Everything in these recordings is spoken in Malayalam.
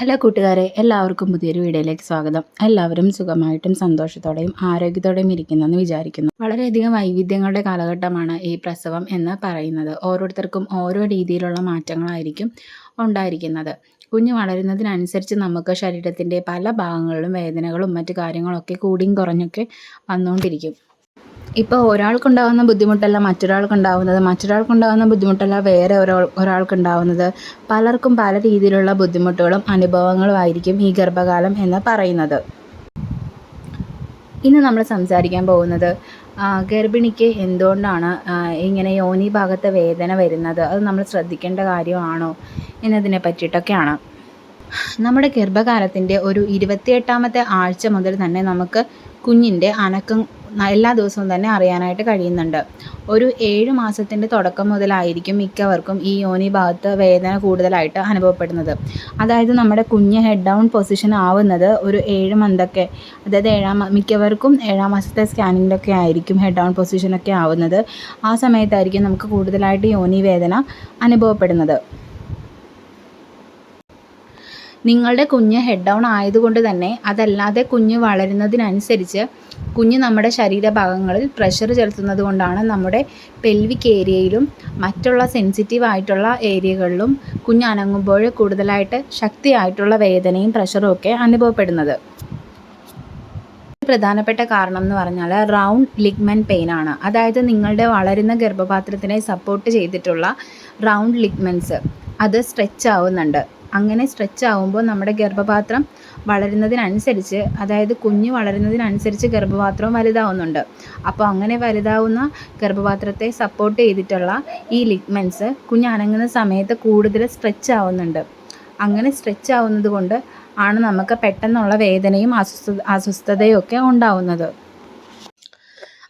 ഹലോ കൂട്ടുകാരെ എല്ലാവർക്കും പുതിയൊരു വീഡിയോയിലേക്ക് സ്വാഗതം. എല്ലാവരും സുഖമായിട്ടും സന്തോഷത്തോടെയും ആരോഗ്യത്തോടെയും ഇരിക്കുന്നെന്ന് വിചാരിക്കുന്നു. വളരെയധികം വൈവിധ്യങ്ങളുടെ കാലഘട്ടമാണ് ഈ പ്രസവം എന്ന് പറയുന്നത്. ഓരോരുത്തർക്കും ഓരോ രീതിയിലുള്ള മാറ്റങ്ങളായിരിക്കും ഉണ്ടായിരിക്കുന്നത്. കുഞ്ഞ് വളരുന്നതിനനുസരിച്ച് നമുക്ക് ശരീരത്തിന്റെ പല ഭാഗങ്ങളിലും വേദനകളും മറ്റു കാര്യങ്ങളൊക്കെ കൂടിയും കുറഞ്ഞൊക്കെ വന്നുകൊണ്ടിരിക്കും. ഇപ്പോൾ ഒരാൾക്കുണ്ടാകുന്ന ബുദ്ധിമുട്ടല്ല മറ്റൊരാൾക്കുണ്ടാവുന്നത്. മറ്റൊരാൾക്കുണ്ടാകുന്ന ബുദ്ധിമുട്ടല്ല വേറെ ഒരാൾ ഒരാൾക്കുണ്ടാവുന്നത്. പലർക്കും പല രീതിയിലുള്ള ബുദ്ധിമുട്ടുകളും അനുഭവങ്ങളും ആയിരിക്കും ഈ ഗർഭകാലം എന്ന് പറയുന്നത്. ഇന്ന് നമ്മൾ സംസാരിക്കാൻ പോകുന്നത് ഗർഭിണിക്ക് എന്തുകൊണ്ടാണ് ഇങ്ങനെ യോനി ഭാഗത്ത് വേദന വരുന്നത്? അത് നമ്മൾ ശ്രദ്ധിക്കേണ്ട കാര്യമാണോ എന്നതിനെ പറ്റിയിട്ടൊക്കെയാണ്. നമ്മുടെ ഗർഭകാലത്തിന്റെ ഒരു ഇരുപത്തിയെട്ടാമത്തെ ആഴ്ച മുതൽ തന്നെ നമുക്ക് കുഞ്ഞിന്റെ അനക്കം എല്ലാ ദിവസവും തന്നെ അറിയാനായിട്ട് കഴിയുന്നുണ്ട്. ഒരു ഏഴ് മാസത്തിന്റെ തുടക്കം മുതലായിരിക്കും മിക്കവർക്കും ഈ യോനി ഭാഗത്ത് വേദന കൂടുതലായിട്ട് അനുഭവപ്പെടുന്നത്. അതായത് നമ്മുടെ കുഞ്ഞ് ഹെഡ് ഡൗൺ പൊസിഷൻ ആവുന്നത് ഒരു ഏഴ് മന്തൊക്കെ അതായത് ഏഴാം മിക്കവർക്കും ഏഴാം മാസത്തെ സ്കാനിങ്ങിലൊക്കെ ആയിരിക്കും ഹെഡ് ഡൗൺ പൊസിഷനൊക്കെ ആവുന്നത്. ആ സമയത്തായിരിക്കും നമുക്ക് കൂടുതലായിട്ട് യോനി വേദന അനുഭവപ്പെടുന്നത്. നിങ്ങളുടെ കുഞ്ഞ് ഹെഡ് ഡൗൺ ആയതുകൊണ്ട് തന്നെ അതല്ലാതെ കുഞ്ഞ് വളരുന്നതിനനുസരിച്ച് കുഞ്ഞ് നമ്മുടെ ശരീരഭാഗങ്ങളിൽ പ്രഷർ ചെലുത്തുന്നത് കൊണ്ടാണ് നമ്മുടെ പെൽവിക് ഏരിയയിലും മറ്റുള്ള സെൻസിറ്റീവ് ആയിട്ടുള്ള ഏരിയകളിലും കുഞ്ഞ് അനങ്ങുമ്പോൾ കൂടുതലായിട്ട് ശക്തിയായിട്ടുള്ള വേദനയും പ്രഷറും ഒക്കെ അനുഭവപ്പെടുന്നത്. പ്രധാനപ്പെട്ട കാരണം എന്ന് പറഞ്ഞാൽ റൗണ്ട് ലിഗ്മെന്റ് പെയിൻ ആണ്. അതായത് നിങ്ങളുടെ വളരുന്ന ഗർഭപാത്രത്തിനെ സപ്പോർട്ട് ചെയ്തിട്ടുള്ള റൗണ്ട് ലിഗ്മെന്റ്സ് അത് സ്ട്രെച്ച് ആവുന്നുണ്ട്. അങ്ങനെ സ്ട്രെച്ച് ആവുമ്പോൾ നമ്മുടെ ഗർഭപാത്രം വളരുന്നതിനനുസരിച്ച് അതായത് കുഞ്ഞ് വളരുന്നതിനനുസരിച്ച് ഗർഭപാത്രവും വലുതാവുന്നുണ്ട്. അപ്പോൾ അങ്ങനെ വലുതാവുന്ന ഗർഭപാത്രത്തെ സപ്പോർട്ട് ചെയ്തിട്ടുള്ള ഈ ലിഗ്മെൻസ് കുഞ്ഞ് അനങ്ങുന്ന സമയത്ത് കൂടുതൽ സ്ട്രെച്ച് ആവുന്നുണ്ട്. അങ്ങനെ സ്ട്രെച്ച് ആവുന്നത് കൊണ്ട് ആണ് നമുക്ക് പെട്ടെന്നുള്ള വേദനയും അസ്വസ്ഥ അസ്വസ്ഥതയും ഒക്കെ ഉണ്ടാവുന്നത്.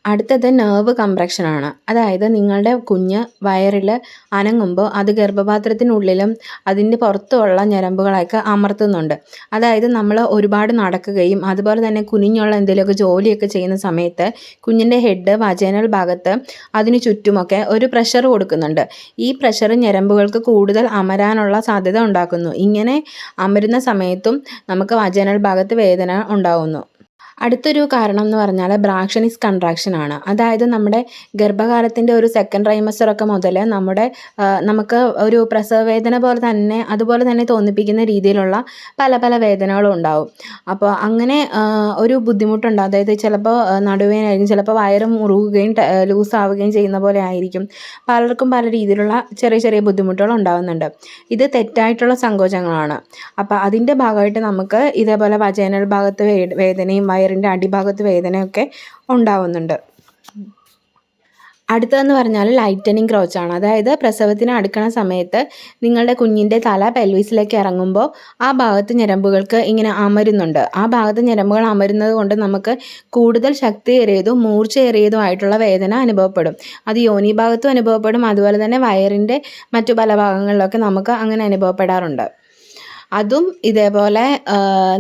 അടുത്തത് നെർവ് കംപ്രക്ഷനാണ് അതായത് നിങ്ങളുടെ കുഞ്ഞ് വയറിൽ അനങ്ങുമ്പോൾ അത് ഗർഭപാത്രത്തിനുള്ളിലും അതിന്റെ പുറത്തുമുള്ള ഞരമ്പുകളൊക്കെ അമർത്തുന്നുണ്ട്. അതായത് നമ്മൾ ഒരുപാട് നടക്കുകയും അതുപോലെ തന്നെ കുനിഞ്ഞുള്ള എന്തെങ്കിലുമൊക്കെ ജോലിയൊക്കെ ചെയ്യുന്ന സമയത്ത് കുഞ്ഞിന്റെ ഹെഡ് വജേനൽ ഭാഗത്ത് അതിന് ചുറ്റുമൊക്കെ ഒരു പ്രഷർ കൊടുക്കുന്നുണ്ട്. ഈ പ്രഷർ ഞരമ്പുകൾക്ക് കൂടുതൽ അമരാനുള്ള സാധ്യത ഉണ്ടാക്കുന്നു. ഇങ്ങനെ അമരുന്ന സമയത്തും നമുക്ക് വജേനൽ ഭാഗത്ത് വേദന ഉണ്ടാകുന്നു അടുത്തൊരു കാരണം എന്ന് പറഞ്ഞാൽ ബ്രാക്ഷനിസ് കൺട്രാക്ഷൻ ആണ്. അതായത് നമ്മുടെ ഗർഭകാലത്തിന്റെ ഒരു സെക്കൻഡ് ട്രൈമസ്റ്ററൊക്കെ മുതൽ നമ്മുടെ നമുക്ക് ഒരു പ്രസവ വേദന പോലെ തന്നെ അതുപോലെ തന്നെ തോന്നിപ്പിക്കുന്ന രീതിയിലുള്ള പല പല വേദനകളും ഉണ്ടാവും. അപ്പോൾ അങ്ങനെ ഒരു ബുദ്ധിമുട്ടുണ്ട്. അതായത് ചിലപ്പോൾ നടുവേനായിരിക്കും ചിലപ്പോൾ വയറ് മുറുകുകയും ലൂസ് ആവുകയും ചെയ്യുന്ന പോലെ ആയിരിക്കും. പലർക്കും പല രീതിയിലുള്ള ചെറിയ ചെറിയ ബുദ്ധിമുട്ടുകൾ ഉണ്ടാകുന്നുണ്ട് ഇത് തെറ്റായിട്ടുള്ള സങ്കോചങ്ങളാണ്. അപ്പോൾ അതിന്റെ ഭാഗമായിട്ട് നമുക്ക് ഇതേപോലെ വചേനൽ ഭാഗത്ത് വേദനയും വയർ വയറിന്റെ അടിഭാഗത്ത് വേദനയൊക്കെ ഉണ്ടാവുന്നുണ്ട്. അടുത്തതെന്ന് പറഞ്ഞാൽ ലൈറ്റനിങ് ക്രോച്ചാണ് അതായത് പ്രസവത്തിന് അടുക്കണ സമയത്ത് നിങ്ങളുടെ കുഞ്ഞിന്റെ തല പെൽവിസിലേക്ക് ഇറങ്ങുമ്പോൾ ആ ഭാഗത്ത് ഞരമ്പുകൾക്ക് ഇങ്ങനെ അമരുന്നുണ്ട്. ആ ഭാഗത്ത് ഞരമ്പുകൾ അമരുന്നത് കൊണ്ട് നമുക്ക് കൂടുതൽ ശക്തിയേറിയതും മൂർച്ചയേറിയതും ആയിട്ടുള്ള വേദന അനുഭവപ്പെടും. അത് യോനി ഭാഗത്തും അനുഭവപ്പെടും. അതുപോലെ തന്നെ വയറിന്റെ മറ്റു പല ഭാഗങ്ങളിലൊക്കെ നമുക്ക് അങ്ങനെ അനുഭവപ്പെടാറുണ്ട്. അതും ഇതേപോലെ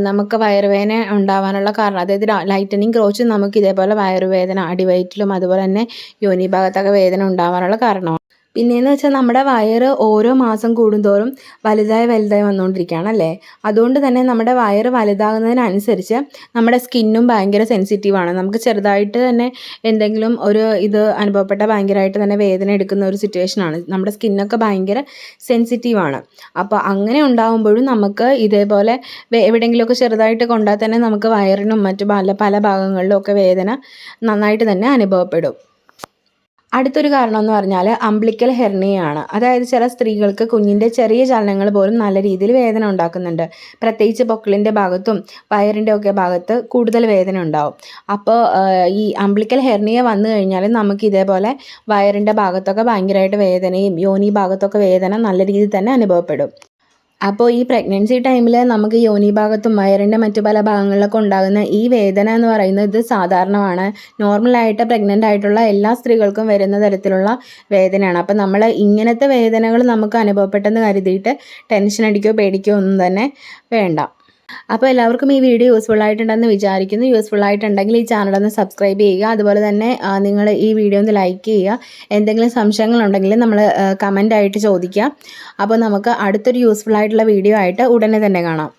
നമുക്ക് വയറുവേദന ഉണ്ടാവാനുള്ള കാരണം അതായത് ലൈറ്റനിങ് ക്രോച്ച് നമുക്ക് ഇതേപോലെ വയറുവേദന അടിവയറ്റിലും അതുപോലെ തന്നെ യോനി ഭാഗത്തൊക്കെ വേദന ഉണ്ടാവാനുള്ള കാരണമാണ്. പിന്നെയെന്ന് വെച്ചാൽ നമ്മുടെ വയറ് ഓരോ മാസം കൂടുന്തോറും വലുതായി വലുതായി വന്നുകൊണ്ടിരിക്കുകയാണ് അല്ലേ? അതുകൊണ്ട് തന്നെ നമ്മുടെ വയറ് വലുതാകുന്നതിനനുസരിച്ച് നമ്മുടെ സ്കിന്നും ഭയങ്കര സെൻസിറ്റീവാണ് നമുക്ക് ചെറുതായിട്ട് തന്നെ എന്തെങ്കിലും ഒരു ഇത് അനുഭവപ്പെട്ട ഭയങ്കരമായിട്ട് തന്നെ വേദന എടുക്കുന്ന ഒരു സിറ്റുവേഷനാണ് നമ്മുടെ സ്കിന്നൊക്കെ ഭയങ്കര സെൻസിറ്റീവാണ് അപ്പോൾ അങ്ങനെ ഉണ്ടാകുമ്പോഴും നമുക്ക് ഇതേപോലെ എവിടെയെങ്കിലുമൊക്കെ ചെറുതായിട്ട് കൊണ്ടാൽ തന്നെ നമുക്ക് വയറിനും മറ്റു പല പല ഭാഗങ്ങളിലും ഒക്കെ വേദന നന്നായിട്ട് തന്നെ അനുഭവപ്പെടും. അടുത്തൊരു കാരണം എന്ന് പറഞ്ഞാൽ അംബ്ലിക്കൽ ഹെർണിയാണ് അതായത് ചില സ്ത്രീകൾക്ക് കുഞ്ഞിന്റെ ചെറിയ ചലനങ്ങൾ പോലും നല്ല രീതിയിൽ വേദന ഉണ്ടാക്കുന്നുണ്ട്. പ്രത്യേകിച്ച് പൊക്കിളിന്റെ ഭാഗത്തും വയറിന്റെ ഒക്കെ ഭാഗത്ത് കൂടുതൽ വേദന ഉണ്ടാവും. അപ്പോൾ ഈ അംബ്ലിക്കൽ ഹെർണിയ വന്നു കഴിഞ്ഞാൽ നമുക്ക് ഇതേപോലെ വയറിന്റെ ഭാഗത്തൊക്കെ ഭയങ്കരമായിട്ട് വേദനയും യോനി ഭാഗത്തൊക്കെ വേദന നല്ല രീതിയിൽ തന്നെ അനുഭവപ്പെടും. അപ്പോൾ ഈ പ്രഗ്നൻസി ടൈമിൽ നമുക്ക് യോനി ഭാഗത്തും വയറിന്റെ മറ്റു പല ഭാഗങ്ങളിലൊക്കെ ഉണ്ടാകുന്ന ഈ വേദന എന്ന് പറയുന്നത് ഇത് സാധാരണമാണ്. നോർമലായിട്ട് പ്രഗ്നന്റ് ആയിട്ടുള്ള എല്ലാ സ്ത്രീകൾക്കും വരുന്ന തരത്തിലുള്ള വേദനയാണ്. അപ്പോൾ നമ്മൾ ഇങ്ങനത്തെ വേദനകൾ നമുക്ക് അനുഭവപ്പെട്ടെന്ന് കരുതിയിട്ട് ടെൻഷൻ അടിക്കോ പേടിക്കോ ഒന്നും തന്നെ വേണ്ട. അപ്പോൾ എല്ലാവർക്കും ഈ വീഡിയോ യൂസ്ഫുൾ ആയിട്ടുണ്ടെന്ന് വിചാരിക്കുന്നു. യൂസ്ഫുൾ ആയിട്ടുണ്ടെങ്കിൽ ഈ ചാനൽ ഒന്ന് സബ്സ്ക്രൈബ് ചെയ്യുക. അതുപോലെ തന്നെ നിങ്ങൾ ഈ വീഡിയോ ഒന്ന് ലൈക്ക് ചെയ്യുക. എന്തെങ്കിലും സംശയങ്ങളുണ്ടെങ്കിൽ നമ്മൾ കമന്റ് ആയിട്ട് ചോദിക്കുക. അപ്പോൾ നമുക്ക് അടുത്തൊരു യൂസ്ഫുൾ ആയിട്ടുള്ള വീഡിയോ ആയിട്ട് ഉടനെ തന്നെ കാണാം.